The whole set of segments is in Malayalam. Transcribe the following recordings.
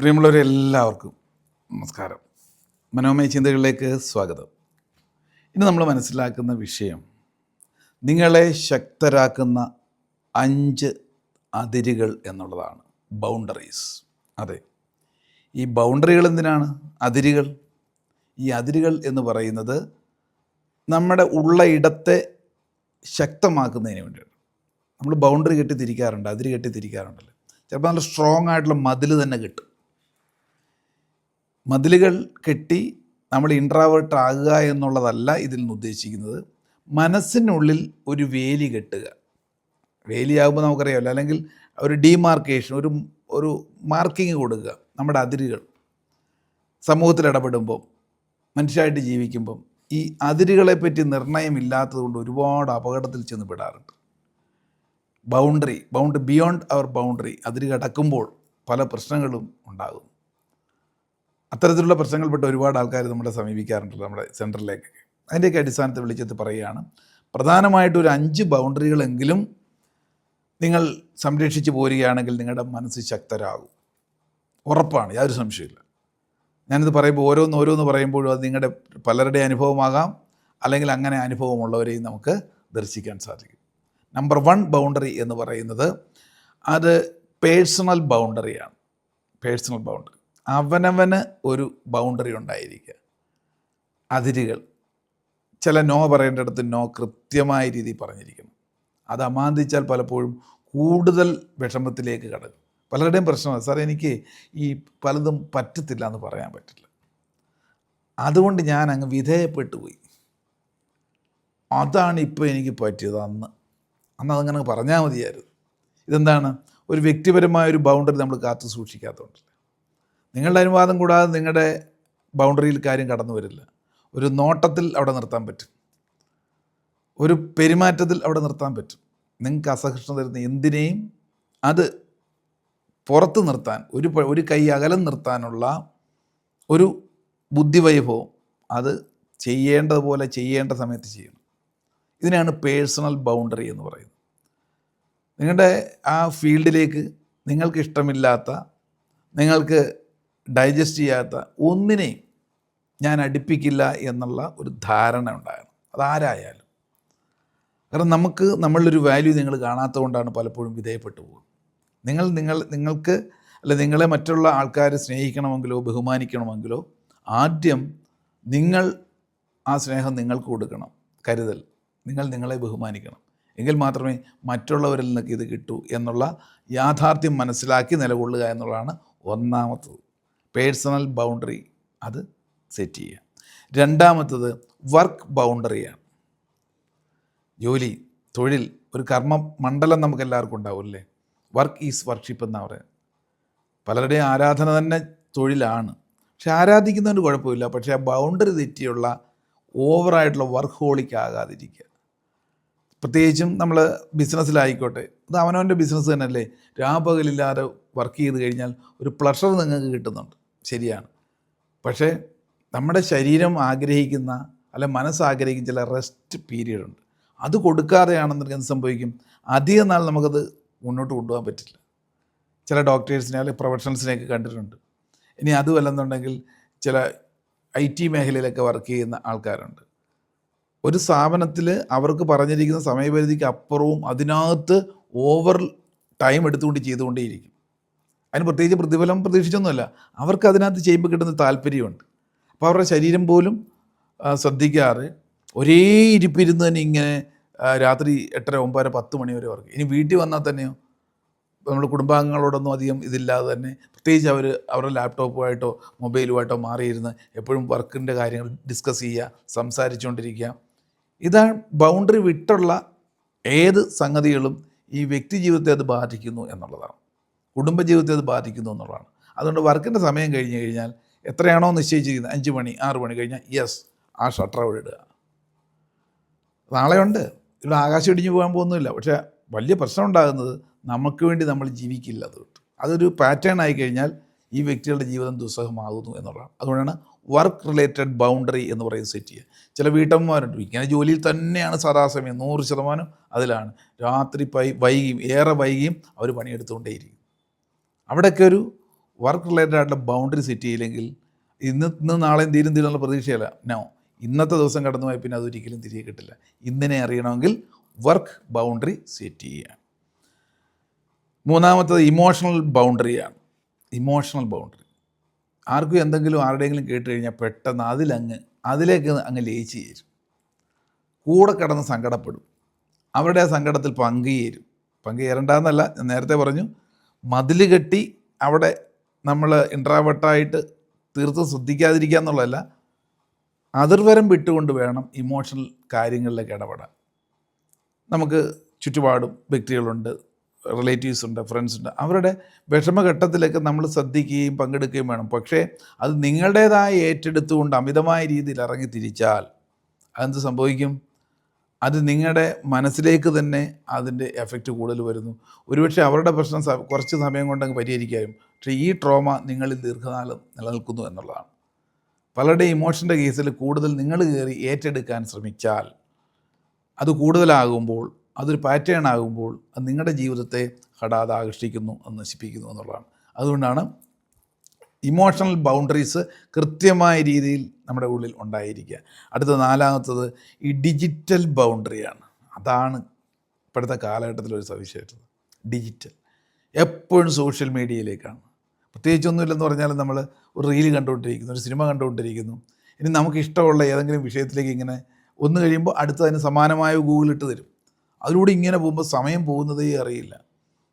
പ്രിയമുള്ളവരെല്ലാവർക്കും നമസ്കാരം. മനോമയ ചിന്തകളിലേക്ക് സ്വാഗതം. ഇന്ന് നമ്മൾ മനസ്സിലാക്കുന്ന വിഷയം നിങ്ങളെ ശക്തരാക്കുന്ന അഞ്ച് അതിരുകൾ എന്നുള്ളതാണ് ബൗണ്ടറീസ്. അതെ ഈ ബൗണ്ടറികൾ എന്തിനാണ്? അതിരുകൾ. ഈ അതിരുകൾ എന്ന് പറയുന്നത് നമ്മുടെ ഉള്ള ഇടത്തെ ശക്തമാക്കുന്നതിന് വേണ്ടിയാണ്. നമ്മൾ ബൗണ്ടറി കെട്ടി തിരിക്കാറുണ്ട് അതിര് കെട്ടി തിരിക്കാറുണ്ടല്ലോ ചിലപ്പോൾ നല്ല സ്ട്രോങ് ആയിട്ടുള്ള മതിൽ തന്നെ കിട്ടും. മതിലുകൾ കെട്ടി നമ്മൾ ഇൻട്രാവേർട്ട് ആകുക എന്നുള്ളതല്ല ഇതിൽ നിന്ന് ഉദ്ദേശിക്കുന്നത്. മനസ്സിനുള്ളിൽ ഒരു വേലി കെട്ടുക. വേലിയാകുമ്പോൾ നമുക്കറിയാമല്ലോ അല്ലെങ്കിൽ ഒരു ഡീമാർക്കേഷൻ ഒരു ഒരു മാർക്കിങ് കൊടുക്കുക നമ്മുടെ അതിരുകൾ. സമൂഹത്തിൽ ഇടപെടുമ്പം മനുഷ്യരായിട്ട് ജീവിക്കുമ്പം ഈ അതിരുകളെ പറ്റി നിർണയമില്ലാത്തതുകൊണ്ട് ഒരുപാട് അപകടത്തിൽ ചെന്ന് പെടാറുണ്ട്. ബൗണ്ടറി ബൗണ്ടറി ബിയോണ്ട് അവർ ബൗണ്ടറി അതിര് കടക്കുമ്പോൾ പല പ്രശ്നങ്ങളും ഉണ്ടാകും. അത്തരത്തിലുള്ള പ്രശ്നങ്ങൾപ്പെട്ട് ഒരുപാട് ആൾക്കാർ നമ്മളെ സമീപിക്കാറുണ്ടല്ലോ നമ്മുടെ സെന്ററിലേക്കൊക്കെ അതിന്റെയൊക്കെ അടിസ്ഥാനത്തിൽ വിളിച്ചെത്തി പറയുകയാണ് പ്രധാനമായിട്ടും ഒരു അഞ്ച് ബൗണ്ടറികളെങ്കിലും നിങ്ങൾ സംരക്ഷിച്ച് പോരുകയാണെങ്കിൽ നിങ്ങളുടെ മനസ്സ് ശക്തരാകും. ഉറപ്പാണ് യാതൊരു സംശയമില്ല ഞാനിത് പറയുമ്പോൾ ഓരോന്ന് ഓരോന്ന് പറയുമ്പോഴും അത് നിങ്ങളുടെ പലരുടെ അനുഭവമാകാം അല്ലെങ്കിൽ അങ്ങനെ അനുഭവമുള്ളവരെയും നമുക്ക് ദർശിക്കാൻ സാധിക്കും. നമ്പർ വൺ ബൗണ്ടറി എന്ന് പറയുന്നത് അത് പേഴ്സണൽ ബൗണ്ടറിയാണ്. Personal boundary. അവനവന് ഒരു ബൗണ്ടറി ഉണ്ടായിരിക്കുക. അതിരുകൾ. ചില നോ പറയേണ്ടടത്ത് നോ കൃത്യമായ രീതിയിൽ പറഞ്ഞിരിക്കണം. അത് അമാന്തിച്ചാൽ പലപ്പോഴും കൂടുതൽ വിഷമത്തിലേക്ക് കടക്കും. പലരുടെയും പ്രശ്നമാണ്. സാർ എനിക്ക് ഈ പലതും പറ്റത്തില്ല എന്ന് പറയാൻ പറ്റില്ല. അതുകൊണ്ട് ഞാൻ അങ്ങ് വിധേയപ്പെട്ടു പോയി. അതാണ് ഇപ്പോൾ എനിക്ക് പറ്റിയത് അന്ന്. അന്ന് അതങ്ങനെ പറഞ്ഞാൽ മതിയായിരുന്നു. ഇതെന്താണ്? ഒരു വ്യക്തിപരമായ ഒരു ബൗണ്ടറി നമ്മൾ കാത്തു സൂക്ഷിക്കാത്തതുകൊണ്ടല്ല. നിങ്ങളുടെ അനുവാദം കൂടാതെ നിങ്ങളുടെ ബൗണ്ടറിയിൽ കാര്യം കടന്നു വരില്ല. ഒരു നോട്ടത്തിൽ അവിടെ നിർത്താൻ പറ്റും. ഒരു പെരുമാറ്റത്തിൽ അവിടെ നിർത്താൻ പറ്റും. നിങ്ങൾക്ക് അസഹിഷ്ണു തരുന്ന എന്തിനേയും അത് പുറത്ത് നിർത്താൻ ഒരു ഒരു കൈ അകലം നിർത്താനുള്ള ഒരു ബുദ്ധിവൈഭവം അത് ചെയ്യേണ്ടതുപോലെ ചെയ്യേണ്ട സമയത്ത് ചെയ്യണം. ഇതിനാണ് പേഴ്സണൽ ബൗണ്ടറി എന്ന് പറയുന്നത്. നിങ്ങളുടെ ആ ഫീൽഡിലേക്ക് നിങ്ങൾക്ക് ഇഷ്ടമില്ലാത്ത നിങ്ങൾക്ക് ഡൈജസ്റ്റ് ചെയ്യാത്ത ഒന്നിനെയും ഞാൻ അടുപ്പിക്കില്ല എന്നുള്ള ഒരു ധാരണ ഉണ്ടാകണം അതാരായാലും കാരണം നമുക്ക് നമ്മളൊരു വാല്യൂ നിങ്ങൾ കാണാത്തതുകൊണ്ടാണ് പലപ്പോഴും വിധേയപ്പെട്ടു പോകുന്നത്. നിങ്ങൾ നിങ്ങൾ നിങ്ങൾക്ക് അല്ല നിങ്ങളെ മറ്റുള്ള ആൾക്കാരെ സ്നേഹിക്കണമെങ്കിലോ ബഹുമാനിക്കണമെങ്കിലോ ആദ്യം നിങ്ങൾ ആ സ്നേഹം നിങ്ങൾക്ക് കൊടുക്കണം. കരുതൽ. നിങ്ങൾ നിങ്ങളെ ബഹുമാനിക്കണം. എങ്കിൽ മാത്രമേ മറ്റുള്ളവരിൽ നിന്നൊക്കെ ഇത് കിട്ടൂ എന്നുള്ള യാഥാർത്ഥ്യം മനസ്സിലാക്കി നിലകൊള്ളുക എന്നുള്ളതാണ് ഒന്നാമത്തത്. പേഴ്സണൽ ബൗണ്ടറി അത് സെറ്റ് ചെയ്യുക. രണ്ടാമത്തത് വർക്ക് ബൗണ്ടറിയാണ് ജോലി തൊഴിൽ ഒരു കർമ്മ മണ്ഡലം നമുക്ക് എല്ലാവർക്കും ഉണ്ടാവില്ലേ വർക്ക് ഈസ് വർഷിപ്പ് എന്നാണ് പറയുന്നത് പലരുടെയും ആരാധന തന്നെ തൊഴിലാണ്. പക്ഷെ ആരാധിക്കുന്നതിന് കുഴപ്പമില്ല. പക്ഷേ ആ ബൗണ്ടറി തെറ്റിയുള്ള ഓവറായിട്ടുള്ള വർക്ക് ഹോളിക്ക് ആകാതിരിക്കുക. പ്രത്യേകിച്ചും നമ്മൾ ബിസിനസ്സിലായിക്കോട്ടെ അത് അവനവന്റെ ബിസിനസ് തന്നെയല്ലേ? രാപകലില്ലാതെ വർക്ക് ചെയ്ത് കഴിഞ്ഞാൽ ഒരു പ്ലഷർ നിങ്ങൾക്ക് കിട്ടുന്നുണ്ട്. ശരിയാണ്. പക്ഷേ നമ്മുടെ ശരീരം ആഗ്രഹിക്കുന്ന അല്ലെ മനസ്സാഗ്രഹിക്കുന്ന ചില റെസ്റ്റ് പീരീഡ് ഉണ്ട്. അത് കൊടുക്കാതെയാണെന്നുണ്ടെങ്കിൽ എന്ത് സംഭവിക്കും? അധികം നാൾ നമുക്കത് മുന്നോട്ട് കൊണ്ടുപോകാൻ പറ്റില്ല. ചില ഡോക്ടേഴ്സിനെ അല്ലെങ്കിൽ പ്രൊഫഷണൽസിനെയൊക്കെ കണ്ടിട്ടുണ്ട്. ഇനി അതുമല്ലെന്നുണ്ടെങ്കിൽ ചില ഐ ടി മേഖലയിലൊക്കെ വർക്ക് ചെയ്യുന്ന ആൾക്കാരുണ്ട്. ഒരു സ്ഥാപനത്തിൽ അവർക്ക് പറഞ്ഞിരിക്കുന്ന സമയപരിധിക്ക് അപ്പുറവും അതിനകത്ത് ഓവർ ടൈം എടുത്തുകൊണ്ട് ചെയ്തുകൊണ്ടേയിരിക്കും. അതിന് പ്രത്യേകിച്ച് പ്രതിഫലം പ്രതീക്ഷിച്ചൊന്നുമല്ല. അവർക്ക് അതിനകത്ത് ചെയ്യുമ്പോൾ കിട്ടുന്ന താല്പര്യമുണ്ട്. അപ്പോൾ അവരുടെ ശരീരം പോലും ശ്രദ്ധിക്കാറ്. ഒരേ ഇരിപ്പിരുന്ന് തന്നെ ഇങ്ങനെ രാത്രി എട്ടര ഒമ്പതര പത്ത് മണി വരെ വർക്ക് ഇനി വീട്ടിൽ വന്നാൽ തന്നെയോ? നമ്മുടെ കുടുംബാംഗങ്ങളോടൊന്നും അധികം ഇതില്ലാതെ തന്നെ പ്രത്യേകിച്ച് അവർ അവരുടെ ലാപ്ടോപ്പുമായിട്ടോ മൊബൈലുമായിട്ടോ മാറിയിരുന്ന് എപ്പോഴും വർക്കിന്റെ കാര്യങ്ങൾ ഡിസ്കസ് ചെയ്യുക സംസാരിച്ചുകൊണ്ടിരിക്കുക. ഇതാണ് ബൗണ്ടറി വിട്ടുള്ള ഏത് സംഗതികളും ഈ വ്യക്തി ജീവിതത്തെ അത് ബാധിക്കുന്നു എന്നുള്ളതാണ്. കുടുംബജീവിതത്തെ അത് ബാധിക്കുന്നു എന്നുള്ളതാണ്. അതുകൊണ്ട് വർക്കിന്റെ സമയം കഴിഞ്ഞ് കഴിഞ്ഞാൽ എത്രയാണോ നിശ്ചയിച്ചിരിക്കുന്നത്? അഞ്ച് മണി ആറ് മണി കഴിഞ്ഞാൽ യെസ് ആ ഷട്ടർ അവിടെ ഇടുക. നാളെയുണ്ട് ഇവിടെ ആകാശം ഇടിഞ്ഞു പോകാൻ പോകുന്നില്ല. പക്ഷേ വലിയ പ്രശ്നം ഉണ്ടാകുന്നത് നമുക്ക് വേണ്ടി നമ്മൾ ജീവിക്കില്ല അത് അതൊരു പാറ്റേൺ ആയി കഴിഞ്ഞാൽ ഈ വ്യക്തികളുടെ ജീവിതം ദുസ്സഹമാകുന്നു എന്നുള്ളതാണ്. അതുകൊണ്ടാണ് വർക്ക് റിലേറ്റഡ് ബൗണ്ടറി എന്ന് പറയുന്നത് സെറ്റ് ചെയ്യുക. ചില വീട്ടമ്മമാരുണ്ട്. ഇങ്ങനെ ജോലിയിൽ തന്നെയാണ് സദാസമയം നൂറ് ശതമാനം അതിലാണ്. രാത്രി പൈ വൈകിയും ഏറെ വൈകിയും അവർ പണിയെടുത്തുകൊണ്ടേയിരിക്കും. അവിടെയൊക്കെ ഒരു വർക്ക് റിലേറ്റഡ് ആയിട്ടുള്ള ബൗണ്ടറി സെറ്റ് ചെയ്യില്ലെങ്കിൽ ഇന്ന് ഇന്ന് നാളെയും തീരും തീരുന്നുള്ള പ്രതീക്ഷയല്ല. നോ ഇന്നത്തെ ദിവസം കടന്നുപോയി പിന്നെ അതൊരിക്കലും തിരികെ കിട്ടില്ല. ഇന്നിനെ അറിയണമെങ്കിൽ വർക്ക് ബൗണ്ടറി സെറ്റ് ചെയ്യുക. മൂന്നാമത്തത് ഇമോഷണൽ ബൗണ്ടറിയാണ് ഇമോഷണൽ ബൗണ്ടറി ആർക്കും എന്തെങ്കിലും ആരുടെയെങ്കിലും കേട്ട് കഴിഞ്ഞാൽ പെട്ടെന്ന് അതിലങ്ങ് അതിലേക്ക് അങ്ങ് ലയിച്ച് ചേരും. കൂടെ കിടന്ന് സങ്കടപ്പെടും. അവരുടെ ആ സങ്കടത്തിൽ പങ്കുചേരും പങ്കുചേരണ്ടെന്നല്ല ഞാൻ നേരത്തെ പറഞ്ഞു മതിൽ കെട്ടി അവിടെ നമ്മൾ ഇൻട്രാവട്ടായിട്ട് തീർത്തും ശ്രദ്ധിക്കാതിരിക്കുക എന്നുള്ളതല്ല അതിർവരം വിട്ടുകൊണ്ട് വേണം ഇമോഷണൽ കാര്യങ്ങളിലേക്ക് ഇടപെടാൻ. നമുക്ക് ചുറ്റുപാടും വ്യക്തികളുണ്ട് റിലേറ്റീവ്സ് ഉണ്ട് ഫ്രണ്ട്സ് ഉണ്ട്. അവരുടെ വിഷമഘട്ടത്തിലേക്ക് നമ്മൾ ശ്രദ്ധിക്കുകയും പങ്കെടുക്കുകയും വേണം. പക്ഷേ അത് നിങ്ങളുടേതായി ഏറ്റെടുത്തുകൊണ്ട് അമിതമായ രീതിയിൽ ഇറങ്ങി തിരിച്ചാൽ അതെന്ത് സംഭവിക്കും? അത് നിങ്ങളുടെ മനസ്സിലേക്ക് തന്നെ അതിന്റെ എഫക്റ്റ് കൂടുതൽ വരുന്നു. ഒരുപക്ഷെ അവരുടെ പ്രശ്നം കുറച്ച് സമയം കൊണ്ടങ്ങ് പരിഹരിക്കാനും പക്ഷേ ഈ ട്രോമ നിങ്ങളിൽ ദീർഘകാലം നിലനിൽക്കുന്നു എന്നുള്ളതാണ്. പലരുടെ ഇമോഷന്റെ കേസിൽ കൂടുതൽ നിങ്ങൾ കയറി ഏറ്റെടുക്കാൻ ശ്രമിച്ചാൽ അത് കൂടുതലാകുമ്പോൾ അതൊരു പാറ്റേൺ ആകുമ്പോൾ അത് നിങ്ങളുടെ ജീവിതത്തെ ഹടാതെ ആകർഷിക്കുന്നു അത് നശിപ്പിക്കുന്നു എന്നുള്ളതാണ്. അതുകൊണ്ടാണ് ഇമോഷണൽ ബൗണ്ടറീസ് കൃത്യമായ രീതിയിൽ നമ്മുടെ ഉള്ളിൽ ഉണ്ടായിരിക്കുക. അടുത്ത നാലാമത്തത് ഈ ഡിജിറ്റൽ ബൗണ്ടറിയാണ് അതാണ് ഇപ്പോഴത്തെ കാലഘട്ടത്തിലൊരു സവിശേഷത. ഡിജിറ്റൽ എപ്പോഴും സോഷ്യൽ മീഡിയയിലേക്കാണ് പ്രത്യേകിച്ചൊന്നുമില്ലെന്ന് പറഞ്ഞാൽ നമ്മൾ ഒരു റീൽ കണ്ടുകൊണ്ടിരിക്കുന്നു ഒരു സിനിമ കണ്ടുകൊണ്ടിരിക്കുന്നു. ഇനി നമുക്ക് ഇഷ്ടമുള്ള ഏതെങ്കിലും വിഷയത്തിലേക്ക് ഇങ്ങനെ ഒന്ന് കഴിയുമ്പോൾ അടുത്ത് അതിന് സമാനമായ ഗൂഗിൾ ഇട്ട് തരും. അതിലൂടെ ഇങ്ങനെ പോകുമ്പോൾ സമയം പോകുന്നതേ അറിയില്ല.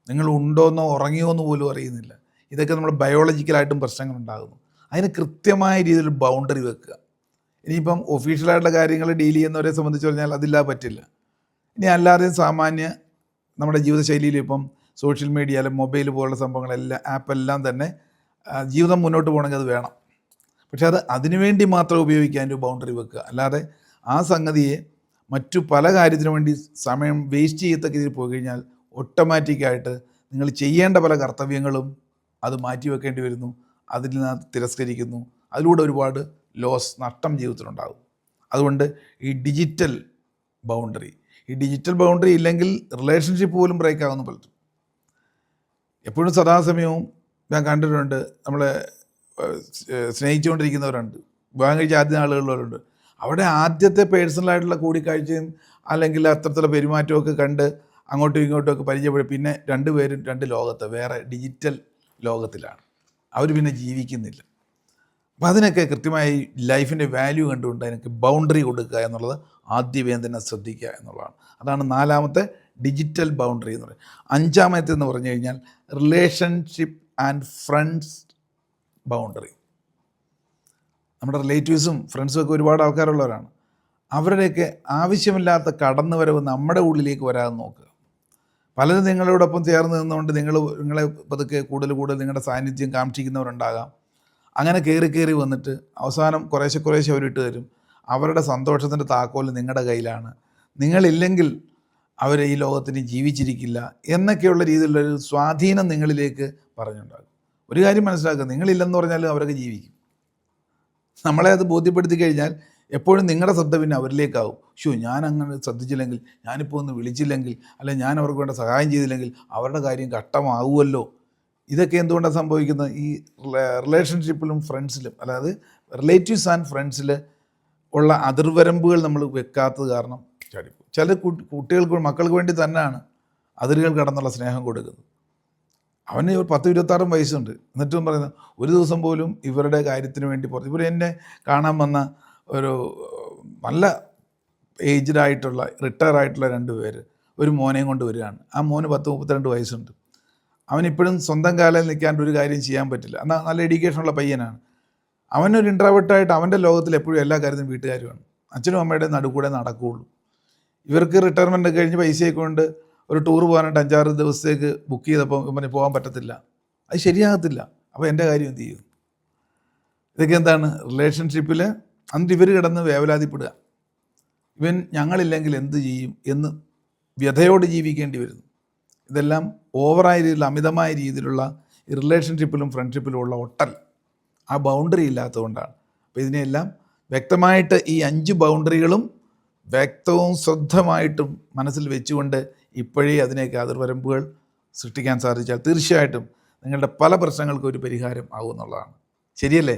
നിങ്ങൾ ഉണ്ടോന്നോ ഉറങ്ങിയോ എന്ന് പോലും അറിയുന്നില്ല. ഇതൊക്കെ നമ്മൾ ബയോളജിക്കലായിട്ടും പ്രശ്നങ്ങളുണ്ടാകുന്നു. അതിന് കൃത്യമായ രീതിയിൽ ബൗണ്ടറി വെക്കുക. ഇനിയിപ്പം ഒഫീഷ്യലായിട്ടുള്ള കാര്യങ്ങൾ ഡീൽ ചെയ്യുന്നവരെ സംബന്ധിച്ച് പറഞ്ഞാൽ അതില്ലാതെ പറ്റില്ല. ഇനി അല്ലാതെയും സാമാന്യ നമ്മുടെ ജീവിതശൈലിയിൽ ഇപ്പം സോഷ്യൽ മീഡിയ അല്ലെങ്കിൽ മൊബൈൽ പോലുള്ള സംഭവങ്ങളെല്ലാം ആപ്പെല്ലാം തന്നെ ജീവിതം മുന്നോട്ട് പോകണമെങ്കിൽ അത് വേണം. പക്ഷേ അത് അതിനുവേണ്ടി മാത്രം ഉപയോഗിക്കാൻ ഒരു ബൗണ്ടറി വെക്കുക. അല്ലാതെ ആ സംഗതിയെ മറ്റു പല കാര്യത്തിനു വേണ്ടി സമയം വേസ്റ്റ് ചെയ്യത്തക്ക രീതിയിൽ പോയി കഴിഞ്ഞാൽ ഓട്ടോമാറ്റിക്കായിട്ട് നിങ്ങൾ ചെയ്യേണ്ട പല കർത്തവ്യങ്ങളും അത് മാറ്റി വെക്കേണ്ടി വരുന്നു അതിൽ നിന്ന് തിരസ്കരിക്കുന്നു അതിലൂടെ ഒരുപാട് ലോസ് നഷ്ടം ജീവിതത്തിലുണ്ടാകും. അതുകൊണ്ട് ഈ ഡിജിറ്റൽ ബൗണ്ടറി ഈ ഡിജിറ്റൽ ബൗണ്ടറി ഇല്ലെങ്കിൽ റിലേഷൻഷിപ്പ് പോലും ബ്രേക്ക് ആകുന്നു പലരും എപ്പോഴും സദാസമയവും ഞാൻ കണ്ടിട്ടുണ്ട് നമ്മളെ സ്നേഹിച്ചുകൊണ്ടിരിക്കുന്നവരുണ്ട് വിവാഹം കഴിച്ച ആദ്യ ആളുകളുണ്ട് അവിടെ ആദ്യത്തെ പേഴ്സണലായിട്ടുള്ള കൂടിക്കാഴ്ചയും അല്ലെങ്കിൽ അത്തരത്തിലുള്ള പെരുമാറ്റമൊക്കെ കണ്ട് അങ്ങോട്ടും ഇങ്ങോട്ടും ഒക്കെ പരിചയപ്പെടും. പിന്നെ രണ്ടുപേരും രണ്ട് ലോകത്ത് വേറെ ഡിജിറ്റൽ ലോകത്തിലാണ്. അവർ പിന്നെ ജീവിക്കുന്നില്ല. അപ്പോൾ അതിനൊക്കെ കൃത്യമായി ലൈഫിന്റെ വാല്യൂ കണ്ടുകൊണ്ട് അതിനൊക്കെ ബൗണ്ടറി കൊടുക്കുക എന്നുള്ളത് ആദ്യമേ തന്നെ ശ്രദ്ധിക്കുക എന്നുള്ളതാണ്. അതാണ് നാലാമത്തെ ഡിജിറ്റൽ ബൗണ്ടറി എന്ന് പറയുന്നത്. അഞ്ചാമത്തെ എന്ന് പറഞ്ഞു കഴിഞ്ഞാൽ റിലേഷൻഷിപ്പ് ആൻഡ് ഫ്രണ്ട്സ് ബൗണ്ടറി. നമ്മുടെ റിലേറ്റീവ്സും ഫ്രണ്ട്സും ഒക്കെ ഒരുപാട് ആൾക്കാരുള്ളവരാണ്. അവരുടെയൊക്കെ ആവശ്യമില്ലാത്ത കടന്നുവരവ് നമ്മുടെ ഉള്ളിലേക്ക് വരാതെ നോക്കുക. പലരും നിങ്ങളോടൊപ്പം ചേർന്ന് നിന്നുകൊണ്ട് നിങ്ങൾ നിങ്ങളെ പതുക്കെ കൂടുതൽ കൂടുതൽ നിങ്ങളുടെ സാന്നിധ്യം കാക്ഷിക്കുന്നവരുണ്ടാകാം. അങ്ങനെ കയറി കയറി വന്നിട്ട് അവസാനം കുറേശ്ശെ കുറേശ്ശെ അവരിട്ട് തരും. അവരുടെ സന്തോഷത്തിന്റെ താക്കോൽ നിങ്ങളുടെ കയ്യിലാണ്. നിങ്ങളില്ലെങ്കിൽ അവർ ഈ ലോകത്തിന് ജീവിച്ചിരിക്കില്ല എന്നൊക്കെയുള്ള രീതിയിലുള്ളൊരു സ്വാധീനം നിങ്ങളിലേക്ക് പറഞ്ഞുണ്ടാകും. ഒരു കാര്യം മനസ്സിലാക്കുക നിങ്ങളില്ലെന്ന് പറഞ്ഞാലും അവരൊക്കെ ജീവിക്കും. നമ്മളെ അത് ബോധ്യപ്പെടുത്തി കഴിഞ്ഞാൽ എപ്പോഴും നിങ്ങളുടെ ശ്രദ്ധ പിന്നെ അവരിലേക്കാവും. ഷോ ഞാൻ അങ്ങനെ ശ്രദ്ധിച്ചില്ലെങ്കിൽ ഞാനിപ്പോൾ ഒന്ന് വിളിച്ചില്ലെങ്കിൽ അല്ലെ ഞാൻ അവർക്ക് വേണ്ട സഹായം ചെയ്തില്ലെങ്കിൽ അവരുടെ കാര്യം ഘട്ടമാവുമല്ലോ. ഇതൊക്കെ എന്തുകൊണ്ടാണ് സംഭവിക്കുന്നത്? ഈ റിലേഷൻഷിപ്പിലും ഫ്രണ്ട്സിലും അതായത് റിലേറ്റീവ്സ് ആൻഡ് ഫ്രണ്ട്സിൽ ഉള്ള അതിർവരമ്പുകൾ നമ്മൾ വെക്കാത്തത് കാരണം ചാടിപ്പോകും ചില കുട്ടി- കുട്ടികൾക്ക് മക്കൾക്ക് വേണ്ടി തന്നെയാണ് അതിരുകൾ കടന്നുള്ള സ്നേഹം കൊടുക്കുന്നത്. അവന് ഒരു പത്ത് ഇരുപത്താറും വയസ്സുണ്ട്. എന്നിട്ടും പറയുന്നത് ഒരു ദിവസം പോലും ഇവരുടെ കാര്യത്തിന് വേണ്ടി പുറത്ത് ഇവർ എന്നെ കാണാൻ വന്ന ഒരു നല്ല ഏജ്ഡ് ആയിട്ടുള്ള റിട്ടയർ ആയിട്ടുള്ള രണ്ട് പേര് ഒരു മോനെയും കൊണ്ട് വരികയാണ്. ആ മോന് പത്ത് മുപ്പത്തിരണ്ട് വയസ്സുണ്ട്. അവനിപ്പോഴും സ്വന്തം കാലിൽ നിൽക്കാണ്ട് ഒരു കാര്യം ചെയ്യാൻ പറ്റില്ല. എന്നാൽ നല്ല എഡ്യൂക്കേഷനുള്ള പയ്യനാണ്. അവനൊരു ഇൻട്രാവേർട്ടായിട്ട് അവന്റെ ലോകത്തിൽ എപ്പോഴും എല്ലാ കാര്യത്തിനും വീട്ടുകാരുമാണ്. അച്ഛനും അമ്മയുടെ നടുക്കൂടെ നടക്കുകയുള്ളൂ ഇവർക്ക് റിട്ടയർമെന്റ് കഴിഞ്ഞ് പൈസയൊക്കെ കൊണ്ട് ഒരു ടൂർ പോകാനായിട്ട് അഞ്ചാറ് ദിവസത്തേക്ക് ബുക്ക് ചെയ്തപ്പോൾ ഇവന് പോകാൻ പറ്റത്തില്ല. അത് ശരിയാകത്തില്ല. അപ്പോൾ എന്റെ കാര്യം എന്ത് ചെയ്യും? ഇതൊക്കെ എന്താണ്? റിലേഷൻഷിപ്പിൽ എന്നിട്ട് ഇവർ കിടന്ന് വേവലാതിപ്പെടുക. ഇവൻ ഞങ്ങളില്ലെങ്കിൽ എന്ത് ചെയ്യും എന്ന് വ്യഥയോട് ജീവിക്കേണ്ടി വരുന്നു. ഇതെല്ലാം ഓവറായ രീതിയിൽ അമിതമായ രീതിയിലുള്ള റിലേഷൻഷിപ്പിലും ഫ്രണ്ട്ഷിപ്പിലും ഉള്ള ഒട്ടൽ. ആ ബൗണ്ടറി ഇല്ലാത്തതുകൊണ്ടാണ്. അപ്പോൾ ഇതിനെല്ലാം വ്യക്തമായിട്ട് ഈ അഞ്ച് ബൗണ്ടറികളും വ്യക്തവും ശ്രദ്ധമായിട്ടും മനസ്സിൽ വെച്ചുകൊണ്ട് ഇപ്പോഴേ അതിനെയൊക്കെ അതിർവരമ്പുകൾ സൃഷ്ടിക്കാൻ സാധിച്ചാൽ തീർച്ചയായിട്ടും നിങ്ങളുടെ പല പ്രശ്നങ്ങൾക്കും ഒരു പരിഹാരം ആകുമെന്നുള്ളതാണ് ശരിയല്ലേ?